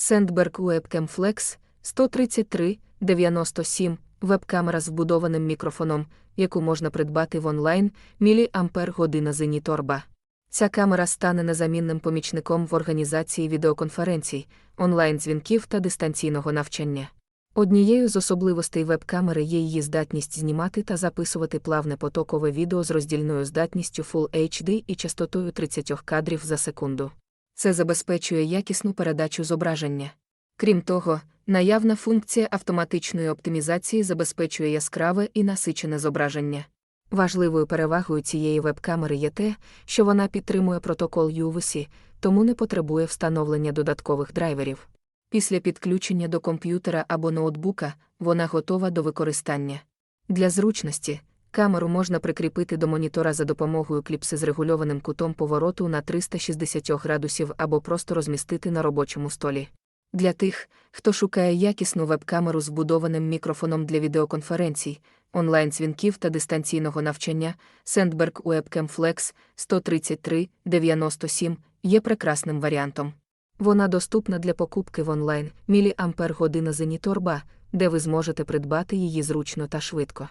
Sandberg Webcam Flex 133 97 веб-камера з вбудованим мікрофоном, яку можна придбати в онлайн, міліампер година Зеніторба. Ця камера стане незамінним помічником в організації відеоконференцій, онлайн-дзвінків та дистанційного навчання. Однією з особливостей веб-камери є її здатність знімати та записувати плавне потокове відео з роздільною здатністю Full HD і частотою 30 кадрів за секунду. Це забезпечує якісну передачу зображення. Крім того, наявна функція автоматичної оптимізації забезпечує яскраве і насичене зображення. Важливою перевагою цієї веб-камери є те, що вона підтримує протокол UVC, тому не потребує встановлення додаткових драйверів. Після підключення до комп'ютера або ноутбука вона готова до використання. Для зручності камеру можна прикріпити до монітора за допомогою кліпси з регульованим кутом повороту на 360 градусів або просто розмістити на робочому столі. Для тих, хто шукає якісну веб-камеру з вбудованим мікрофоном для відеоконференцій, онлайн-дзвінків та дистанційного навчання, Sandberg Webcam Flex 133 97 є прекрасним варіантом. Вона доступна для покупки в онлайн міліампер година Зеніторба, де ви зможете придбати її зручно та швидко.